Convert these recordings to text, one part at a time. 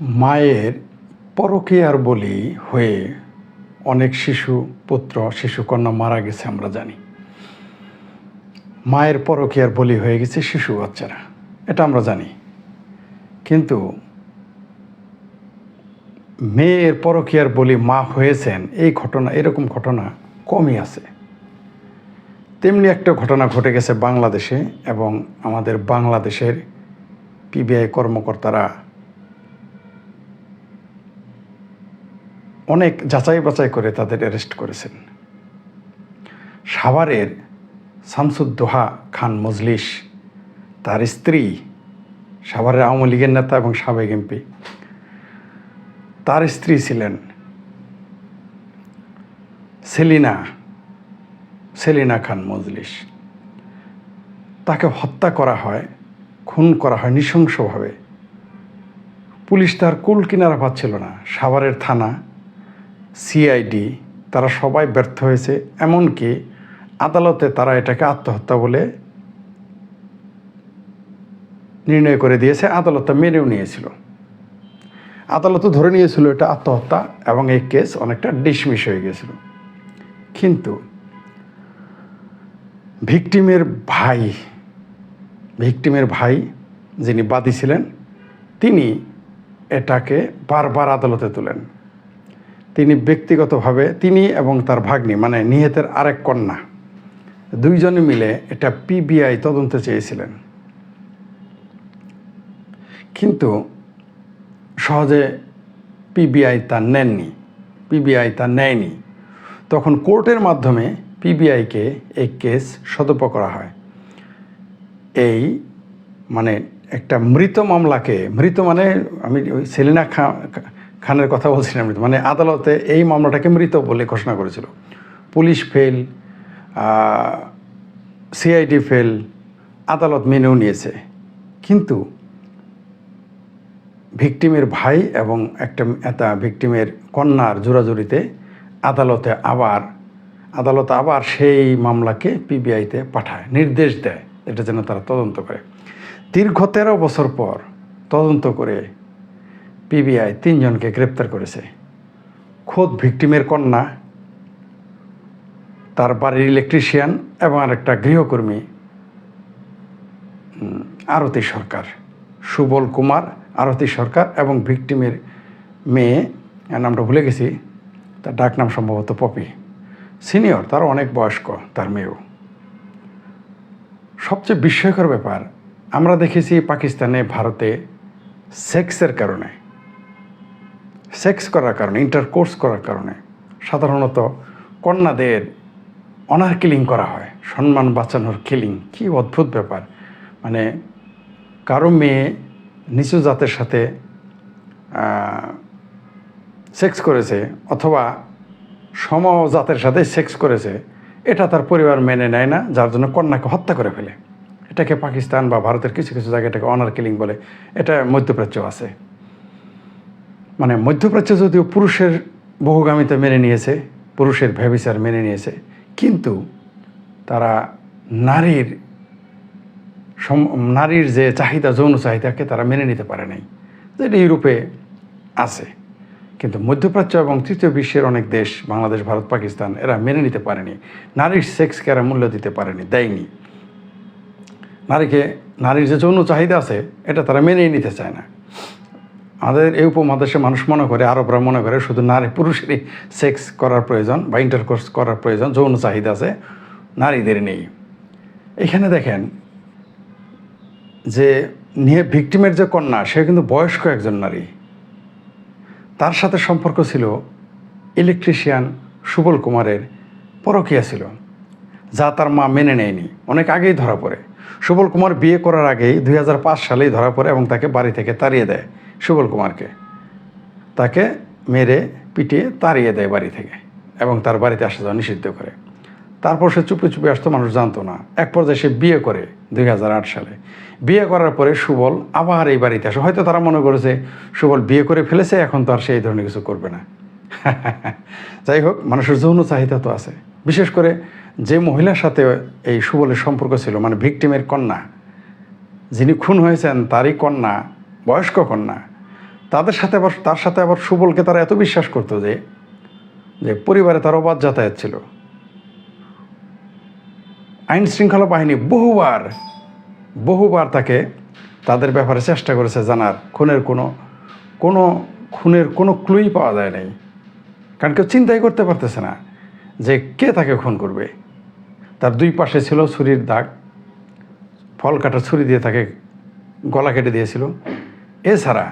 মায়ের পরকীয়ার বলি হয়ে অনেক শিশু পুত্র শিশুকন্যা মারা গেছে আমরা জানি। মায়ের পরকীয়ার বলি হয়ে গেছে শিশু বাচ্চারা, এটা আমরা জানি। কিন্তু মেয়ের পরকীয়ার বলি মা হয়েছেন, এই ঘটনা, এরকম ঘটনা কমই আছে। তেমনি একটা ঘটনা ঘটে গেছে বাংলাদেশে এবং আমাদের বাংলাদেশের পিবিআই কর্মকর্তারা অনেক যাচাই বাছাই করে তাদের অ্যারেস্ট করেছেন। সাভারের শামসুদ্দোহা খান মজলিস, তার স্ত্রী, সাভারের আওয়ামী লীগের নেতা এবং সাবেক এমপি, তার স্ত্রী ছিলেন সেলিনা সেলিনা খান মজলিস। তাকে হত্যা করা হয়, খুন করা হয় নৃশংসভাবে। পুলিশ তার কুল কিনারা পাচ্ছিল না। সাভারের থানা সিআইডি তারা সবাই ব্যর্থ হয়েছে, এমনকি আদালতে তারা এটাকে আত্মহত্যা বলে নির্ণয় করে দিয়েছে, আদালত মেনেও নিয়েছিল। আদালত ধরে নিয়েছিল এটা আত্মহত্যা এবং এই কেস অনেকটা ডিসমিস হয়ে গেছিল। কিন্তু ভিকটিমের ভাই ভিকটিমের ভাই যিনি বাদী ছিলেন, তিনি এটাকে বারবার আদালতে তোলেন। তিনি ব্যক্তিগতভাবে তিনি এবং তার ভাগ্নি মানে নিহতের আরেক কন্যা, দুইজনে মিলে এটা পিবিআই তদন্তে চেয়েছিলেন। কিন্তু সহজে পিবিআই তা নেননি পিবিআই তা নেয়নি। তখন কোর্টের মাধ্যমে পিবিআইকে এই কেস সদপ করা হয়। এই মানে একটা মৃত মামলাকে, মৃত মানে আমি ওই সেলিনা খা খানের কথা বলছি না মৃত মানে আদালতে এই মামলাটাকে মৃত বলে ঘোষণা করেছিল। পুলিশ ফেল সিআইডি ফেল, আদালত মেনেও নিয়েছে। কিন্তু ভিকটিমের ভাই এবং একটা একটা ভিকটিমের কন্যার জোরাজুরিতে আদালতে আবার, আদালত আবার সেই মামলাকে পিবিআইতে পাঠায়, নির্দেশ দেয়। এটা যেন তারা তদন্ত করে। দীর্ঘ তেরো বছর পর তদন্ত করে পিবিআই তিনজনকে গ্রেপ্তার করেছে। খোদ ভিকটিমের কন্যা, তার বাড়ির ইলেকট্রিশিয়ান এবং আরেকটা গৃহকর্মী আরতি সরকার, সুবল কুমার, আরতি সরকার এবং ভিকটিমের মেয়ে নামটা ভুলে গেছি, তার ডাক নাম সম্ভবত পপি। সিনিয়র তার অনেক বয়স্ক, তার মেয়েও। সবচেয়ে বিস্ময়কর ব্যাপার, আমরা দেখেছি পাকিস্তানে, ভারতে সেক্সের কারণে। সেক্স করার কারণে ইন্টারকোর্স করার কারণে সাধারণত কন্যাদের অনার কিলিং করা হয়, সম্মান বাঁচানোর কিলিং কি অদ্ভুত ব্যাপার। মানে কারও মেয়ে নিচু জাতের সাথে সেক্স করেছে অথবা সম জাতের সাথে সেক্স করেছে, এটা তার পরিবার মেনে নেয় না, যার জন্য কন্যাকে হত্যা করে ফেলে। এটাকে পাকিস্তান বা ভারতের কিছু কিছু জায়গায় এটাকে অনার কিলিং বলে। এটা মধ্যপ্রাচ্য আছে। মানে মধ্যপ্রাচ্য যদিও পুরুষের বহুগামিতা মেনে নিয়েছে, পুরুষের ভ্যাবিচার মেনে নিয়েছে, কিন্তু তারা নারীর নারীর যে চাহিদা, যৌন চাহিদাকে তারা মেনে নিতে পারে নাই, যেটা ইউরোপে আছে। কিন্তু মধ্যপ্রাচ্য এবং তৃতীয় বিশ্বের অনেক দেশ, বাংলাদেশ, ভারত, পাকিস্তান, এরা মেনে নিতে পারেনি। নারীর সেক্সকে এরা মূল্য দিতে পারেনি, দেয়নি। নারীকে, নারীর যে যৌন চাহিদা আছে, এটা তারা মেনেই নিতে চায় না। আমাদের এই উপমহাদেশে মানুষ মনে করে, আরবরা মনে করে শুধু নারী পুরুষেরই সেক্স করার প্রয়োজন বা ইন্টারকোর্স করার প্রয়োজন, যৌন চাহিদা আছে, নারীদের নেই। এখানে দেখেন যে নিয়ে ভিকটিমের যে কন্যা সে কিন্তু বয়স্ক একজন নারী। তার সাথে সম্পর্ক ছিল ইলেকট্রিশিয়ান সুবল কুমারের পরকিয়া ছিল, যা তার মা মেনে নেয়নি, অনেক আগেই ধরা পড়ে। সুবল কুমার বিয়ে করার আগেই দুই হাজার পাঁচ সালেই ধরা পড়ে এবং তাকে বাড়ি থেকে তাড়িয়ে দেয়। সুবল কুমারকে। তাকে মেরে পিটিয়ে তাড়িয়ে দেয় বাড়ি থেকে এবং তার বাড়িতে আসা যাওয়া নিষিদ্ধ করে। তারপর সে চুপে চুপে আসতো, মানুষ জানতো না। এক পর্যায়ে সে বিয়ে করে দু হাজার আট সালে। বিয়ে করার পরে সুবল আবার এই বাড়িতে আসে। হয়তো তারা মনে করেছে সুবল বিয়ে করে ফেলেছে, এখন তো আর সে এই ধরনের কিছু করবে না। যাই হোক, মানুষের যৌন চাহিদা তো আছে। বিশেষ করে যে মহিলার সাথে এই সুবলের সম্পর্ক ছিল মানে ভিকটিমের কন্যা, যিনি খুন হয়েছেন, তারই কন্যা বয়স্ক কন্যা, তাদের সাথে আবার, তার সাথে আবার সুবলকে তারা এত বিশ্বাস করতো যে যে পরিবারে তার অবাধ যাতায়াত ছিল। আইন শৃঙ্খলা বাহিনী বহুবার বহুবার তাকে তাদের ব্যাপারে চেষ্টা করেছে জানার। খুনের কোনো কোনো খুনের কোনো ক্লুই পাওয়া যায় নাই। কারণ কেউ চিন্তাই করতে পারতেছে না যে কে তাকে খুন করবে। তার দুই পাশে ছিল ছুরির দাগ, ফল কাটা ছুরি দিয়ে তাকে গলা কেটে দিয়েছিল। এছাড়া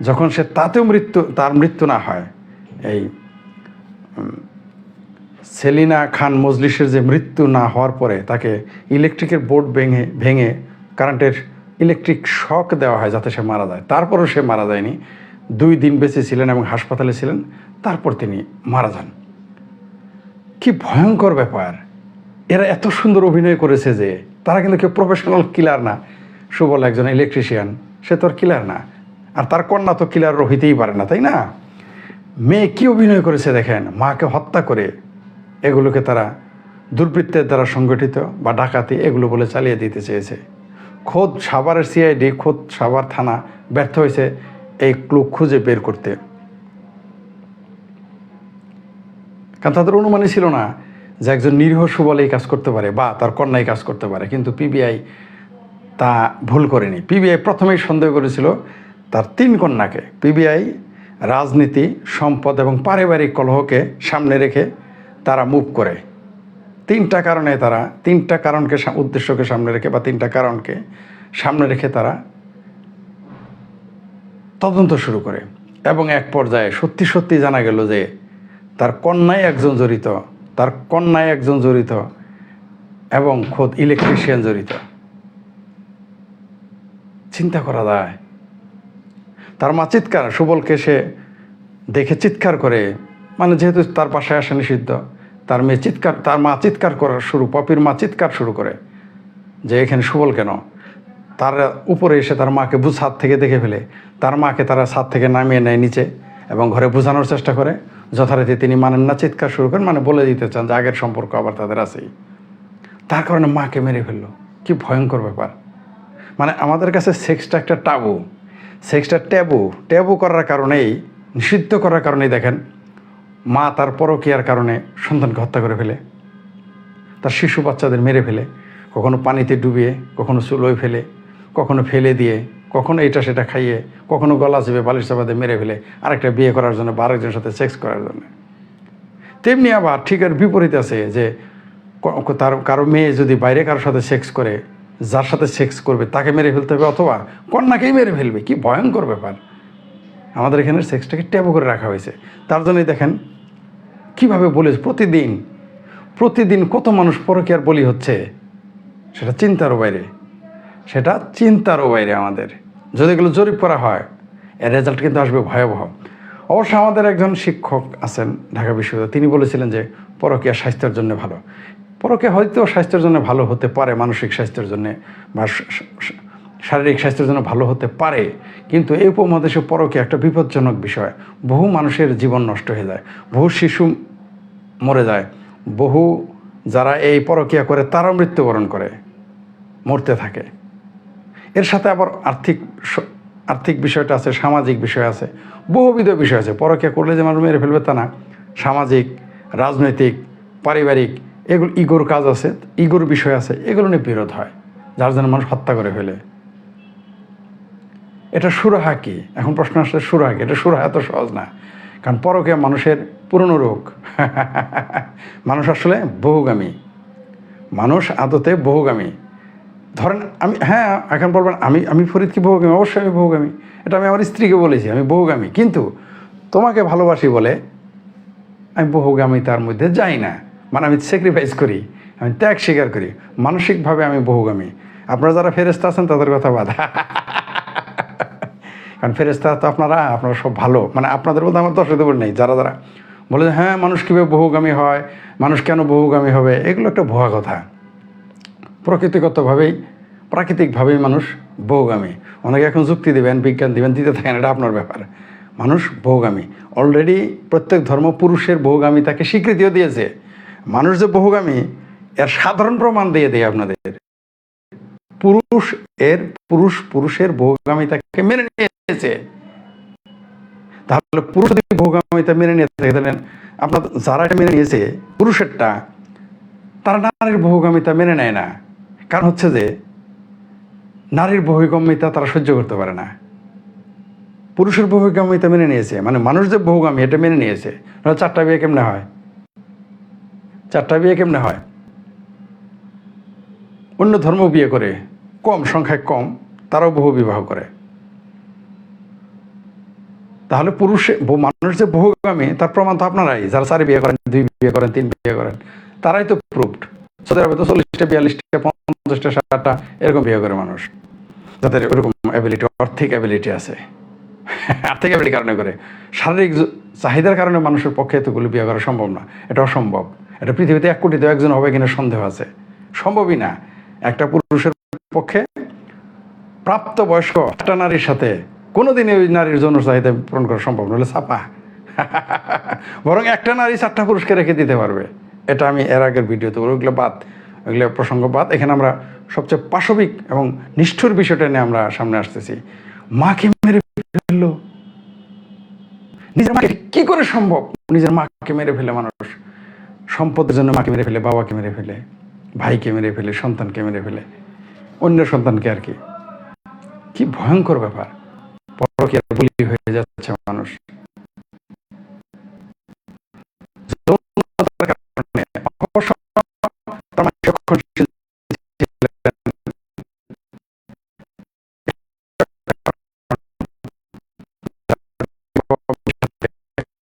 যখন সে তাতেও মৃত্যু, তার মৃত্যু না হয়, এই সেলিনা খান মজলিসের যে মৃত্যু না হওয়ার পরে তাকে ইলেকট্রিকের বোর্ড ভেঙে ভেঙে কারেন্টের ইলেকট্রিক শক দেওয়া হয় যাতে সে মারা যায়। তারপরও সে মারা যায়নি। দুই দিন বেঁচে ছিলেন এবং হাসপাতালে ছিলেন। তারপর তিনি মারা যান। কি ভয়ঙ্কর ব্যাপার। এরা এত সুন্দর অভিনয় করেছে যে তারা কিন্তু কেউ প্রফেশনাল কিলার না। সুবল একজন ইলেকট্রিশিয়ান সে তো আর কিলার না। আর তার কন্যা তো কিলার হইতেই পারে না, তাই না? মেয়ে কি অভিনয় করেছে দেখেন? মাকে হত্যা করে এগুলোকে তারা দুর্বৃত্তের দ্বারা সংগঠিত বা ডাকাতি এগুলো বলে চালিয়ে দিতে চেয়েছে। খোদ সাভারের সিআইডি খোদ সাভার থানা ব্যর্থ হয়েছে এই ক্লু খুঁজে বের করতে। কারণ তাদের অনুমানই ছিল না যে একজন নিরীহ সুবল এই কাজ করতে পারে বা তার কন্যা এই কাজ করতে পারে। কিন্তু পিবিআই তা ভুল করেনি। পিবিআই প্রথমেই সন্দেহ করেছিল তার তিন কন্যাকে। পিবিআই রাজনীতি, সম্পদ এবং পারিবারিক কলহকে সামনে রেখে তারা মুভ করে। তিনটা কারণে তারা, তিনটা কারণকে উদ্দেশ্যকে সামনে রেখে বা তিনটা কারণকে সামনে রেখে তারা তদন্ত শুরু করে। এবং এক পর্যায়ে সত্যি সত্যি জানা গেল যে তার কন্যায় একজন জড়িত, তার কন্যায় একজন জড়িত এবং খোদ ইলেকট্রিশিয়ান জড়িত। চিন্তা করা যায়। তার মা চিৎকার, সুবলকে সে দেখে চিৎকার করে। মানে যেহেতু তার বাসায় আসা নিষিদ্ধ, তার মেয়ে চিৎকার, তার মা চিৎকার করার শুরু, পপির মা চিৎকার শুরু করে যে এখানে সুবল কেন? তার উপরে এসে তার মাকে বুঝ ছাদ থেকে দেখে ফেলে। তার মাকে তারা ছাদ থেকে নামিয়ে নেয় নিচে এবং ঘরে বোঝানোর চেষ্টা করে। যথারীতি তিনি মানেন না চিৎকার শুরু করেন মানে বলে দিতে চান যে আগের সম্পর্ক আবার তাদের আছেই। তার কারণে মাকে মেরে ফেলল। কি ভয়ঙ্কর ব্যাপার। মানে আমাদের কাছে সেক্সটা একটা টাবু সেক্সটা ট্যাবু ট্যাবু করার কারণেই, নিষিদ্ধ করার কারণেই দেখেন, মা তার পরকীয়ার কারণে সন্তানকে হত্যা করে ফেলে। তার শিশু বাচ্চাদের মেরে ফেলে। কখনো পানিতে ডুবিয়ে, কখনো চুলোয় ফেলে, কখনো ফেলে দিয়ে, কখনো এটা সেটা খাইয়ে, কখনো গলা চেপে, বালিশ চাপাতে মেরে ফেলে, আরেকটা বিয়ে করার জন্য বা আরেকজনের সাথে সেক্স করার জন্য। তেমনি আবার ঠিক আর বিপরীত আছে যে তার কারও মেয়ে যদি বাইরে কারোর সাথে সেক্স করে যার সাথে সেক্স করবে, তাকে মেরে ফেলতে হবে অথবা কন্যাকেই মেরে ফেলবে, কি ভয়ঙ্কর ব্যাপার। আমাদের এখানে সেক্সটাকে ট্যাবু করে রাখা হয়েছে। তার জন্যই দেখেন, কীভাবে বলে প্রতিদিন প্রতিদিন কত মানুষ পরকীয়ার বলি হচ্ছে, সেটা চিন্তারও বাইরে। সেটা চিন্তারও বাইরে আমাদের। যদি এগুলো জরিপ করা হয়, এর রেজাল্ট কিন্তু আসবে ভয়াবহ। অবশ্য আমাদের একজন শিক্ষক আছেন ঢাকা বিশ্ববিদ্যালয়ে, তিনি বলেছিলেন যে পরকীয়া স্বাস্থ্যের জন্য ভালো। পরকীয়া হয়তো স্বাস্থ্যের জন্য ভালো হতে পারে, মানসিক স্বাস্থ্যের জন্য বা শারীরিক স্বাস্থ্যের জন্য ভালো হতে পারে, কিন্তু এই উপমহাদেশে পরকীয়া একটা বিপজ্জনক বিষয়, বহু মানুষের জীবন নষ্ট হয়ে যায়, বহু শিশু মরে যায়, বহু যারা এই পরকীয়া করে তারাও মৃত্যুবরণ করে, মরতে থাকে। এর সাথে আবার আর্থিক আর্থিক বিষয়টা আছে, সামাজিক বিষয় আছে, বহুবিধ বিষয় আছে। পরকীয়া করলে যে মানুষ মেরে ফেলবে তা না, সামাজিক, রাজনৈতিক, পারিবারিক এগুলো ইগোর কাজ আছে, ইগোর বিষয় আছে, এগুলো নিয়ে বিরোধ হয়। যার জন্য মানুষ হত্যা করে ফেলে। এটা সুরাহা কি? এখন প্রশ্ন আসলে সুরাহা কি? এটা সুরাহা এত সহজ না। কারণ পরকে মানুষের পুরনো রোগ। মানুষ আসলে বহুগামী। মানুষ আদতে বহুগামী। ধরেন আমি হ্যাঁ এখন বলবেন, আমি আমি ফরিদ কি বহুগামী, অবশ্যই আমি বহুগামী। এটা আমি আমার স্ত্রীকে বলেছি, আমি বহুগামী। কিন্তু তোমাকে ভালোবাসি বলে আমি বহুগামী তার মধ্যে যাই না। মানে আমি স্যাক্রিফাইস করি আমি ত্যাগ স্বীকার করি মানসিকভাবে আমি বহুগামী। আপনারা যারা ফেরেস্তা আছেন তাদের কথা বাধা কারণ ফেরেস্তা তো আপনারা আপনারা সব ভালো। মানে আপনাদের মধ্যে আমার দর্শক বলে নেই যারা যারা বলে যে, হ্যাঁ মানুষ কীভাবে বহুগামী হয় মানুষ কেন বহুগামী হবে? এগুলো একটা ভুয়া কথা। প্রকৃতিগতভাবেই প্রাকৃতিকভাবেই মানুষ বহুগামী। অনেকে এখন যুক্তি দিবেন বিজ্ঞান দিবেন দিতে থাকেন এটা আপনার ব্যাপার। মানুষ বহুগামী। অলরেডি প্রত্যেক ধর্ম পুরুষের বহুগামিতাকে স্বীকৃতিও দিয়েছে। মানুষ যে বহুগামী, এর সাধারণ প্রমাণ দিয়ে দেয় আপনাদের। পুরুষ এর, পুরুষ পুরুষের বহুগামিতাকে মেনে নিয়েছে। তাহলে পুরুষ যদি বহুগামিতা মেনে নিয়ে থাকে, তাহলে আপনার যারা মেনে নিয়েছে, পুরুষেরটা, তারা নারীর বহুগামিতা মেনে নেয় না। কারণ হচ্ছে যে, নারীর বহুগামিতা তারা সহ্য করতে পারে না। পুরুষের বহুগামিতা মেনে নিয়েছে মানে মানুষ যে বহুগামী, এটা মেনে নিয়েছে। চারটা বিয়ে কেমনে হয়? চারটা বিয়ে কেমনে হয়? অন্য ধর্ম বিয়ে করে কম সংখ্যায় কম, তারাও বহু বিবাহ করে। তাহলে পুরুষে মানুষ যে বহুগামী, তার প্রমাণ তো আপনারাই। যারা চারি বিয়ে করেন, দুই বিয়ে করেন, তিন বিয়ে করেন, তারাই তো প্রুভড সৌদি আরবে তো চল্লিশটা, বিয়াল্লিশটা, পঞ্চাশটা, ষাটটা, এরকম বিয়ে করে মানুষ। যাদের ওরকম অ্যাবিলিটি আর্থিক অ্যাবিলিটি আছে। আর্থিক অ্যাবিলিটি কারণে করে। শারীরিক চাহিদার কারণে মানুষের পক্ষে এতগুলো বিয়ে করা সম্ভব না। এটা অসম্ভব। এটা পৃথিবীতে এক কোটিতে একজন হবে কিনা সন্দেহ আছে। সম্ভবই না। একটা পুরুষের পক্ষে প্রাপ্তবয়স্ক একটা নারীর সাথে কোনোদিনই ওই নারীর জন্য চাহিদা পূরণ করা সম্ভব নলে ছাপা। বরং একটা নারী চারটা পুরুষকে রেখে দিতে পারবে। এটা আমি এর আগের ভিডিওতে বলি ওগুলো বাদ ওগুলো প্রসঙ্গ বাদ। এখানে আমরা সবচেয়ে পাশবিক এবং নিষ্ঠুর বিষয়টা নিয়ে আমরা সামনে আসতেছি। মাকে মেরে ফেলল? নিজের মাকে কি করে সম্ভব? নিজের মাকে মেরে ফেলে মানুষ। সম্পদের জন্য মাকে মেরে ফেলে, বাবাকে মেরে ফেলে, ভাইকে মেরে ফেলে, সন্তানকে মেরে ফেলে, অন্য সন্তানকে আর কি। কি ভয়ঙ্কর ব্যাপার।